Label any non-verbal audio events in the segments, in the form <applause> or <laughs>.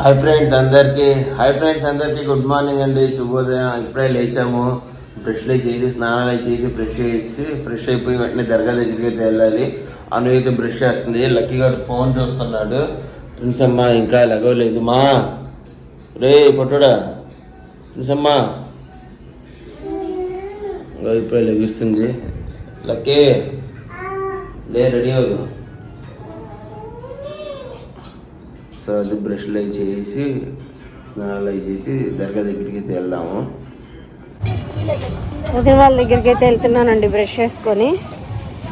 Hi friends అందరికి. Hi friends అందరికి good morning అండి. శుభోదయం. ఇప్పుడే లేచాము. బ్రష్లు చేసి స్నానాలు చేసి ఫ్రెష్ చేసి ఫ్రెష్ అయిపోయి వెంటనే దర్గా దగ్గరికి వెళ్ళాలి. అను అయితే బ్రష్ చేస్తుంది. లక్కీ గారు ఫోన్ చూస్తున్నాడు. ప్రిన్స్ అమ్మ ఇంకా లగవలేదు. మా రే పొట్టుడా. ప్రిన్స్ అమ్మా. ఇప్పుడే లెగిస్తుంది. లక్కీ లే రెడీ అవ్వదు అది బ్రష్లు అవి చేసి స్నానాలు అవి చేసి దర్గా దగ్గరికి అయితే వెళ్దాము. వదిన వాళ్ళ దగ్గరికి అయితే వెళ్తున్నానండి బ్రష్ చేసుకొని.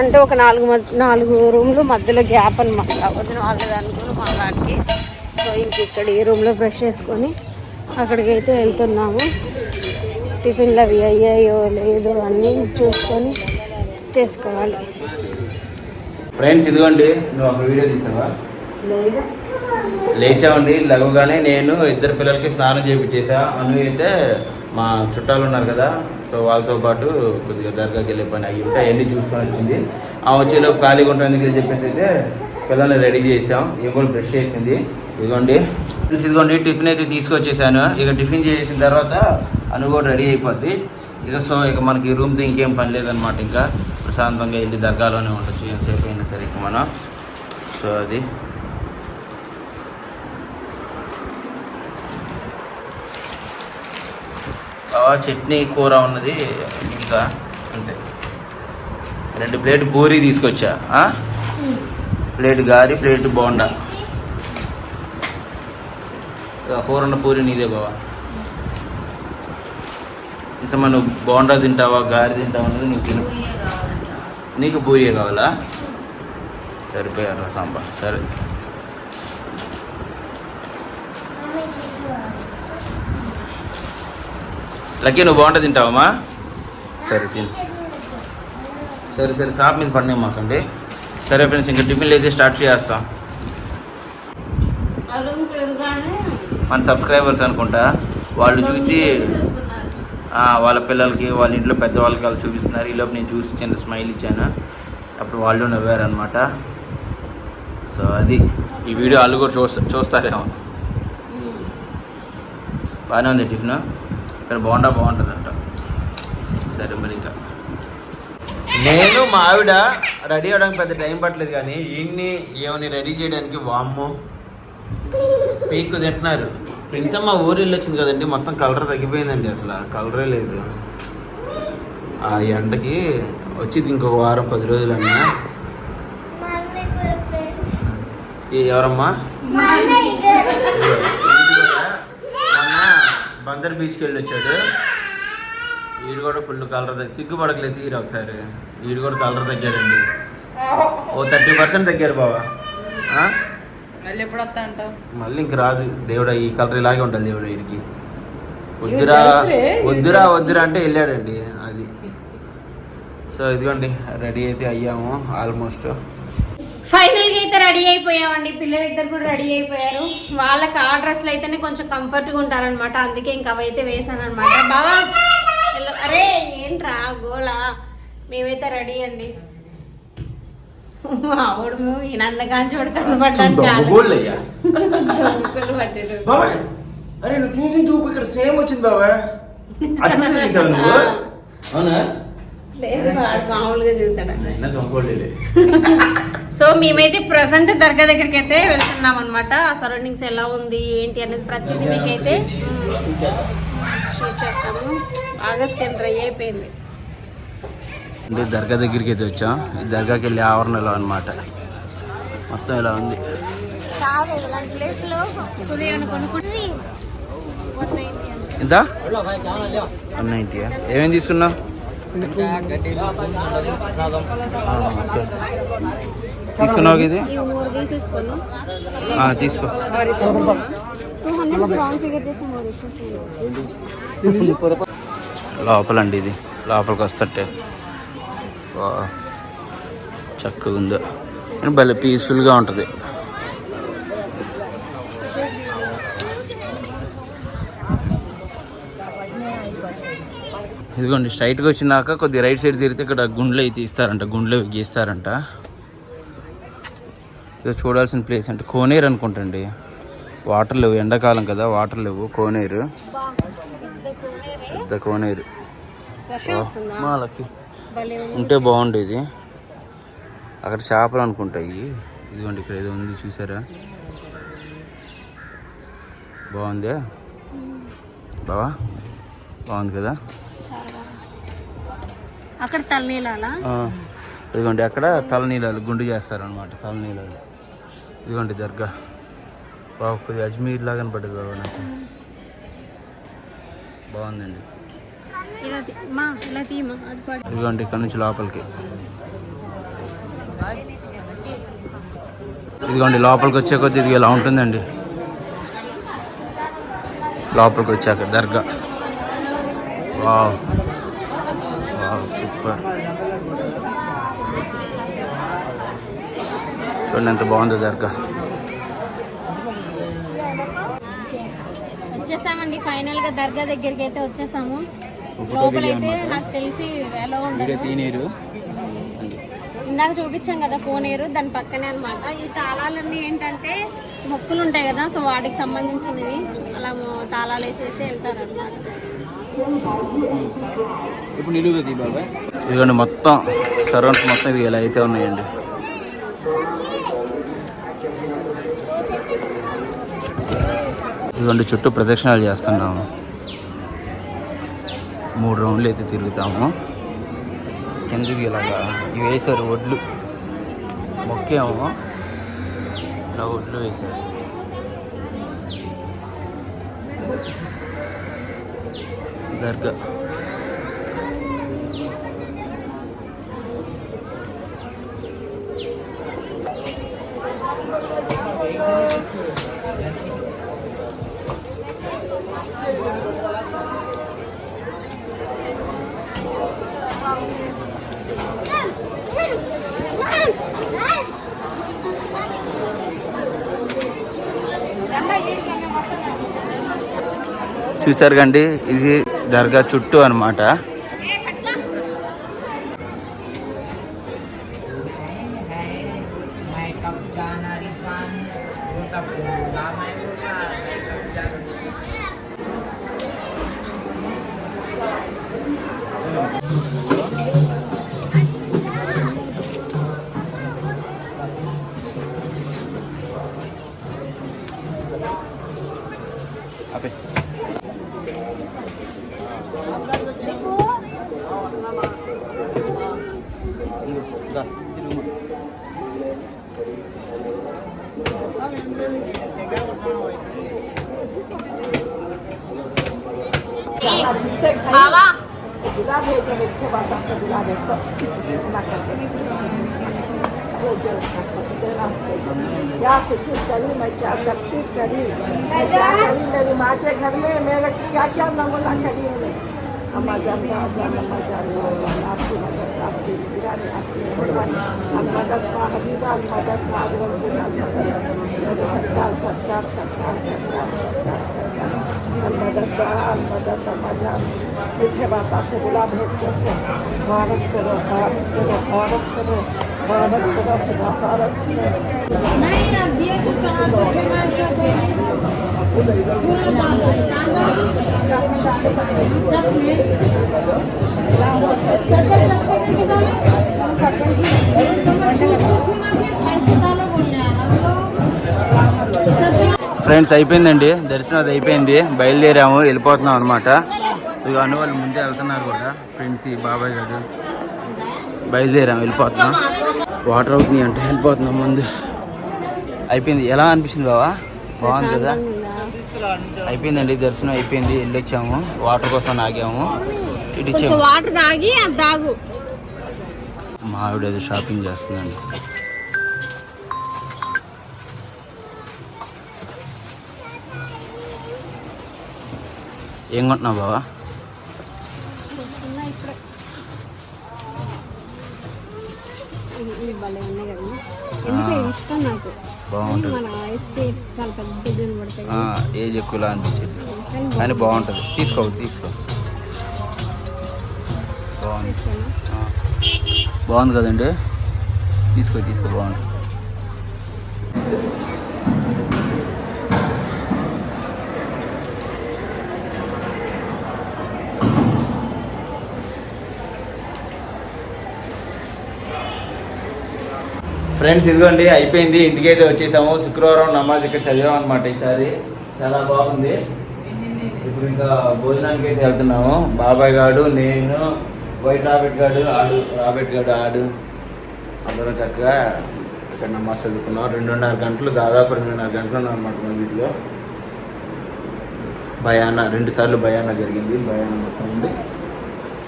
అంటే ఒక నాలుగు మధ్య నాలుగు రూమ్లు మధ్యలో గ్యాప్ అనమాట వదిన వాళ్ళ దానికి మా దానికి సో ఇంక ఇక్కడ ఈ రూమ్లో బ్రష్ చేసుకొని అక్కడికి అయితే వెళ్తున్నాము. టిఫిన్లు అవి అయ్యాయో లేదో అన్నీ చూసుకొని చేసుకోవాలి. ఫ్రెండ్స్ ఇదిగోండి నువ్వు ఒక వీడియో తీసావా? లేదు? లేచామండి లగవగానే నేను ఇద్దరు పిల్లలకి స్నానం చేయించేసా అను అయితే మా చుట్టాలు ఉన్నారు కదా సో వాళ్ళతో పాటు కొద్దిగా దర్గాకి వెళ్ళే పని అయ్యి ఉంటే అవన్నీ చూసుకొని వచ్చింది. ఆ వచ్చేలోపు ఖాళీగా ఉంటుంది అని చెప్పేసి అయితే పిల్లల్ని రెడీ చేసాం. ఇవి కూడా బ్రష్ చేసింది. ఇదిగోండి. ఇదిగోండి టిఫిన్ అయితే తీసుకొచ్చేసాను. ఇక టిఫిన్ చేసిన తర్వాత అను కూడా రెడీ అయిపోద్ది. ఇక సో ఇక మనకి రూమ్తో ఇంకేం పని లేదనమాట ఇంకా. ప్రశాంతంగా వెళ్ళి దర్గాలోనే ఉండొచ్చు. ఎంతసేపు అయినా సరే ఇక మనం. సో అది. చట్నీ కూర ఉన్నది ఇంకా అంతే. రెండు ప్లేట్ పూరి తీసుకొచ్చా? ప్లేట్ గారి ప్లేట్ బోండా. కూర ఉన్న పూరి నీదే బావా. ఇంకా నువ్వు బోండా తింటావా గారి తింటావా అన్నది నువ్వు తిను. నీకు పూరియే కావాలా? సరిపోయారు సాంబార్. సరే. లక్కీ నువ్వు బాగుంటుంది తింటావమ్మా. సరే తిను. సరే సరే షాప్ మీద పడినాయి మాకండి. సరే ఫ్రెండ్స్ ఇంకా టిఫిన్లు అయితే స్టార్ట్ చేస్తాం. మన సబ్స్క్రైబర్స్ అనుకుంటా వాళ్ళు చూసి వాళ్ళ పిల్లలకి వాళ్ళ ఇంట్లో పెద్దవాళ్ళకి వాళ్ళు చూపిస్తున్నారు. ఈలోపు నేను చూసి చిన్న స్మైల్ ఇచ్చాను. అప్పుడు వాళ్ళు నవ్వారనమాట సో అది. ఈ వీడియో వాళ్ళు కూడా చూస్తా చూస్తారేమో. బాగానే ఉంది టిఫిన్? ఇక్కడ బాగుండా బాగుంటుందంట. సరే మరి ఇంకా. నేను మా ఆవిడ రెడీ అవడానికి పెద్ద టైం పట్టలేదు కానీ ఈయన్ని ఏమని రెడీ చేయడానికి వామ్ము. పీక్కు తింటున్నారు. ప్రిన్స్ అమ్మ ఊరు వెళ్ళొచ్చింది కదండి మొత్తం కలర్ తగ్గిపోయిందండి అసలు. కలరే లేదు. ఆ ఎండకి వచ్చింది ఇంకొక వారం పది రోజులు అన్నా ఈ ఎవరమ్మా ఇదిగో, ఇది కూడా మొన్న బందర్ బీచ్కి వెళ్ళి వచ్చాడు. వీడు కూడా ఫుల్ కలర్ తగ్గి సిగ్గుపడకలేదు తీరు ఒకసారి. వీడు కూడా కలర్ తగ్గాడండి. ఓ థర్టీ పర్సెంట్ తగ్గాడు బావా. ఆ? మళ్ళీ ఎప్పుడు వస్తా అంటావు? మళ్ళీ ఇంక రాదు. దేవుడా ఈ కలర్ ఇలాగే ఉంటుంది దేవుడు వీడికి వద్దురా. వద్దురా వద్దురా అంటే వెళ్ళాడండి అది. సో ఇదిగోండి రెడీ అయితే అయ్యాము ఆల్మోస్ట్ ఫైనల్గా అయితే రెడీ అయిపోయామండి. పిల్లలు ఇద్దరు కూడా రెడీ అయిపోయారు. వాళ్ళకి ఆ డ్రెస్లు అయితేనే కొంచెం కంఫర్ట్గా ఉంటారనమాట అందుకే ఇంకా అవైతే వేసాను అనమాట బావా అరే ఏంట్రా గోలా? మేమైతే రెడీ అండి. మా ఆవిడ ఈయన అరే నువ్వు చూసిన చూపు ఇక్కడ సేమ్ వచ్చింది <laughs> నువ్వు. అవునా? లేదు వాడు మామూలుగా చూసాడు సో మేమైతే ప్రజెంట్ దర్గా దగ్గరికి అయితే వెళ్తున్నాం అనమాట ఆ సరౌండింగ్స్ ఎలా ఉంది ఏంటి అనేది ప్రతిదీ మీకైతే షూట్ చేస్తాము. బాగా స్కిన్ డ్రై అయిపోయింది. అంటే దర్గా దగ్గరికి అయితే వచ్చాం. ఈ దర్గాకి వెళ్ళే ఆవరణలో అనమాట మొత్తం ఇలా ఉంది? ఇలాంటి ప్లేస్లో కొనుక్కుంటే ఎంత వన్ నైంటీ ఏమేమి తీసుకున్నావు. తీసుకున్నావు ఇది? తీసుకో. లోపలండి ఇది. లోపలికి వస్తట్టే. వా, చక్కగా ఉందో. భలే పీస్ఫుల్గా ఉంటుంది. ఇదిగోండి స్ట్రైట్గా వచ్చినాక కొద్ది రైట్ సైడ్ తిరిగితే ఇక్కడ గుండ్లు అయితే ఇస్తారంట గుండ్లు గీస్తారంట. ఇది చూడాల్సిన ప్లేస్ అంటే కోనేరు అనుకుంటండి. వాటర్ లేవు ఎండాకాలం కదా వాటర్ లేవు కోనేరు. పెద్ద కోనేరే. ఉంటే బాగుండేది అక్కడ చేపలు అనుకుంటాయి. ఇదిగోండి ఇక్కడ ఏదో ఉంది చూసారా? బాగుందే? బావా? బాగుంది కదా. అక్కడ తలనీలాలా ఇదిగోండి అక్కడ తలనీలాలు గుండు చేస్తారనమాట తలనీలాలు. ఇదిగోండి దర్గా. బాగా కొద్దిగా అజ్మీర్ లాగా కనపడ్డది బాబా నాకు. బాగుందండి. ఇదిగోండి ఇక్కడ నుంచి లోపలికి. ఇదిగోండి లోపలికి వచ్చే కొద్ది ఇది ఇలా ఉంటుందండి. లోపలికి వచ్చాక దర్గా. వావ్ సూపర్ చూడండి ఎంత బాగుందో దర్గా వచ్చేసామండి ఫైనల్గా దర్గా దగ్గరికి అయితే వచ్చేసాము. లోపలైతే నాకు తెలిసి ఎలా ఉండదు. తీనీరు. ఇందాక చూపించాం కదా కోనేరు దాని పక్కనే అన్నమాట. ఈ తాళాలన్నీ ఏంటంటే మొక్కులు ఉంటాయి కదా సో వాటికి సంబంధించినవి. అలా తాళాలు వేసేసి వెళ్తారు అనమాట ఇప్పుడు ఇదిగోండి మొత్తం సరౌండ్స్ మొత్తం ఇది ఇలా అయితే ఉన్నాయండి. ఇదిగోండి చుట్టూ ప్రదక్షిణాలు చేస్తున్నాము. మూడు రౌండ్లు అయితే తిరుగుతాము. కిందకి ఇలాగా ఇవి వేశారు ఒడ్లు మొక్కేమో. ఇలా ఒడ్లు వేశారు దర్గా. చూసారు కండి ఇది దర్గా చుట్టూ అన్నమాట. బావా क्या कुछ करी मैं क्या सकती करी मैं क्या करी मेरी माँ के घर में मेरे क्या क्या नमूना करी है अम्मा जान जान अम्मा जान आपकी मदद आपकी गिरानी आपकी हम मदद का हबीबा मदद का सरकार सरकार सरकार सरकार मदद अन्नदाता अन्नदाता मज़ा मीठे बाता से बुला भेज करके भारत करो भारत करो भारत करो भारत करो सुधा भारत नहीं अब ये कुछ कहाँ से फेंका जाते हैं पूरा दादा दादा जब में जब तक पकड़े किधर ఫ్రెండ్స్ అయిపోయిందండి. దర్శనం అది అయిపోయింది. బయలుదేరాము వెళ్ళిపోతున్నాం అనమాట ఇక అను వాళ్ళు ముందే వెళ్తున్నారు కూడా. ఫ్రెండ్స్ ఈ బాబాయ్ గారు. బయలుదేరాము వెళ్ళిపోతున్నాం. వాటర్ అవుతుంది అంటే వెళ్ళిపోతున్నాం ముందు. అయిపోయింది. ఎలా అనిపించింది బావా? బాగుంది కదా? అయిపోయిందండి. దర్శనం అయిపోయింది. వెళ్ళొచ్చాము. వాటర్ కోసం ఆగాము ఇటు వాటర్ తాగి అది తాగు. మా ఆవిడ ఏదో షాపింగ్ చేస్తుందండి. ఏం కొంటున్నావు బావా? బాగుంటుంది. ఏజ్ ఎక్కువలా అనిపించింది. కానీ బాగుంటుంది. తీసుకో తీసుకో. బాగుంది. బాగుంది కదండి? తీసుకో తీసుకో బాగుంది. ఫ్రెండ్స్ ఇదిగోండి అయిపోయింది. ఇంటికైతే వచ్చేసాము. శుక్రవారం నమాజ్ ఇక్కడ చదివాం అనమాట ఈసారి. చాలా బాగుంది. ఇప్పుడు ఇంకా భోజనానికి అయితే వెళ్తున్నాము. బాబాయ్ గాడు నేను వైట్ రాబెట్ గాడు ఆడు రాబెట్ గాడు ఆడు. అందరూ చక్కగా ఇక్కడ నమాజ్ చదువుకున్నాం రెండున్నర గంటలు దాదాపు రెండున్నర గంటలు ఉన్నాం అనమాట మన వీటిలో భయాన రెండు సార్లు భయాన జరిగింది. భయాన మొత్తం ఉంది.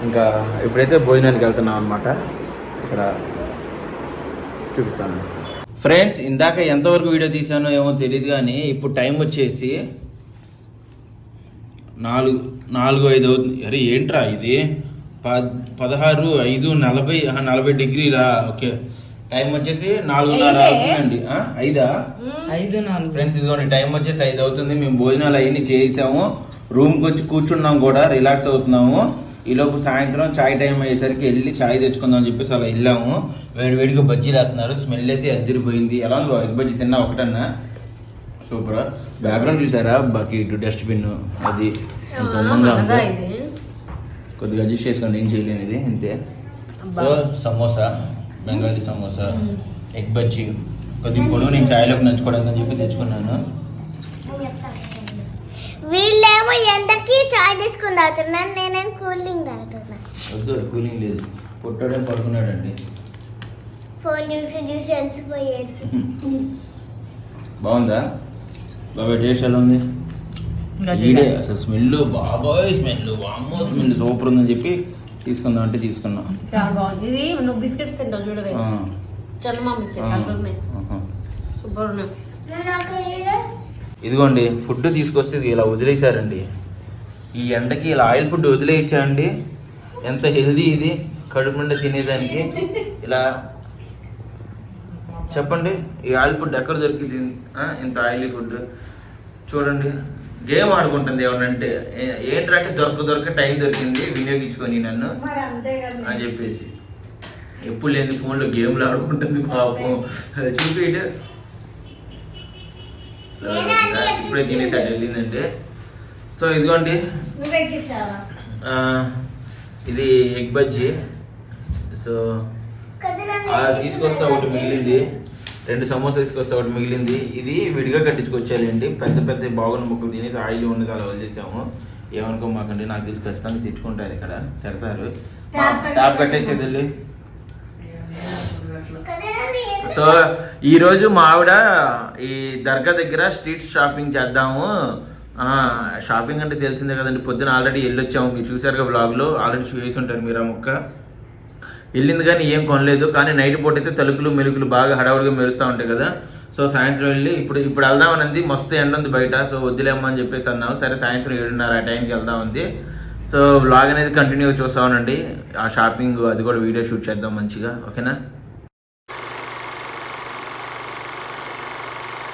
ఇంకా ఇప్పుడైతే భోజనానికి వెళ్తున్నాం అనమాట ఇక్కడ చూపిస్తాను. ఫ్రెండ్స్ ఇందాక ఎంతవరకు వీడియో తీసానో ఏమో తెలియదు కానీ ఇప్పుడు టైం వచ్చేసి నాలుగు నాలుగు ఐదు అవుతుంది. అరే ఏంట్రా ఇది? పద్ పదహారు ఐదు నలభై నలభై డిగ్రీలా? ఓకే. టైం వచ్చేసి నాలుగున్నర అవుతుందండి. ఆ, ఐదా? ఐదు నాలుగు. ఫ్రెండ్స్ ఇదిగోండి టైం వచ్చేసి ఐదు అవుతుంది. మేము భోజనాలు అవన్నీ చేసాము. రూమ్కి వచ్చి కూర్చున్నాం కూడా రిలాక్స్ అవుతున్నాము. ఈలోపు సాయంత్రం చాయ్ టైం అయ్యేసరికి వెళ్ళి చాయ్ తెచ్చుకుందాం అని చెప్పేసి అలా వెళ్ళాము. వేడి వేడిగా బజ్జీలు వేస్తున్నారు. స్మెల్ అయితే అద్దరిపోయింది. ఎలా ఉంది ఎగ్ బజ్జీ తిన్నా ఒకటన్నా? సూపర్. బ్యాక్గ్రౌండ్ చూసారా? బకెట్ డస్ట్బిన్ అది ఎంత అందంగా ఉంది కొద్దిగా అడ్జస్ట్ చేసుకోండి ఏం చేయలేను ఇది అంతే. So samosa Bengali samosa egg bajji. కొద్దిగా పొడవు నేను చాయ్లోకి నంచుకోవడానికి అని చెప్పి తెచ్చుకున్నాను. వీళ్ళేమో ఎండకి చాయ్ తీసుకుని తాగుతున్నాను నేనేం కూల్ డ్రింక్ తాగుతున్నా. వద్దు కూలింగ్ లేదు. పుట్టాడే పడుకున్నాడండి. ఫోన్ చూసి చూసి అలసిపోయేసి బాగుందా? బాబాయ్ టేస్ట్ ఎలా ఉంది? ఈడే అసలు స్మెల్ బాబాయ్ స్మెల్ వామ్మో స్మెల్ సూపర్ ఉందని చెప్పి తీసుకుందాం అంటే తీసుకున్నాం. చాలా బాగుంది. ఇది నువ్వు బిస్కెట్స్ తింటావు చూడవే. చల్లమా బిస్కెట్ అట్లా ఉన్నాయి. సూపర్ ఉన్నాయి ఇదిగోండి ఫుడ్ తీసుకొస్తే ఇలా వదిలేశారండి. ఈ ఎండకి ఇలా ఆయిల్ ఫుడ్ వదిలేయచ్చా అండి ఎంత హెల్దీ ఇది కడుపు నిండా తినేదానికి. ఇలా చెప్పండి ఈ ఆయిల్ ఫుడ్ ఎక్కడ దొరికింది? ఇంత ఆయిలీ ఫుడ్ చూడండి గేమ్ ఆడుకుంటుంది ఏ- ఏంటంటే దొరక దొరక టైం దొరికింది వినియోగించుకొని నన్ను అని చెప్పేసి. ఎప్పుడు లేని ఫోన్లో గేమ్లు ఆడుకుంటుంది పాపం. అది చూపి ఇటు. ఇప్పుడే తినేసి అటు వెళ్ళిందంటే. సో ఇదిగోండి. ఇది ఎగ్ బజ్జీ. సో తీసుకొస్తే ఒకటి మిగిలింది. రెండు సమోసా తీసుకొస్తే ఒకటి మిగిలింది. ఇది విడిగా కట్టించుకొచ్చేయాలండి. పెద్ద పెద్ద బాగున్న ముక్కలు తినేసి ఆయిల్ ఉన్నది అలా వదిలేసాము. ఏమనుకో మాకండి నాకు తెలిసి ఖచ్చితంగా తిట్టుకుంటారు ఇక్కడ తిడతారు. టాప్ కట్టేసేది. వెళ్ళి. సో ఈరోజు మా ఆవిడ ఈ దర్గా దగ్గర స్ట్రీట్ షాపింగ్ చేద్దాము. షాపింగ్ అంటే తెలిసిందే కదండి పొద్దున ఆల్రెడీ వెళ్ళొచ్చాము మీరు చూసారుగా వ్లాగ్లో ఆల్రెడీ చూసి ఉంటారు మీరు ఆ మొక్క. వెళ్ళింది కానీ ఏం కొనలేదు కానీ నైట్ పూట అయితే తలుపులు మెలుకులు బాగా హడావుడిగా మెరుస్తూ ఉంటాయి కదా. సో సాయంత్రం వెళ్ళి ఇప్పుడు ఇప్పుడు వెళ్దాం అంది మస్తు ఎండ ఉంది బయట సో వద్దులేమ్మా అని చెప్పేసి అన్నావు. సరే సాయంత్రం ఏడున్నర ఆ టైంకి వెళ్దాం ఉంది సో వ్లాగ్ అనేది కంటిన్యూ చూస్తామనండి ఆ షాపింగ్ అది కూడా వీడియో షూట్ చేద్దాం మంచిగా ఓకేనా?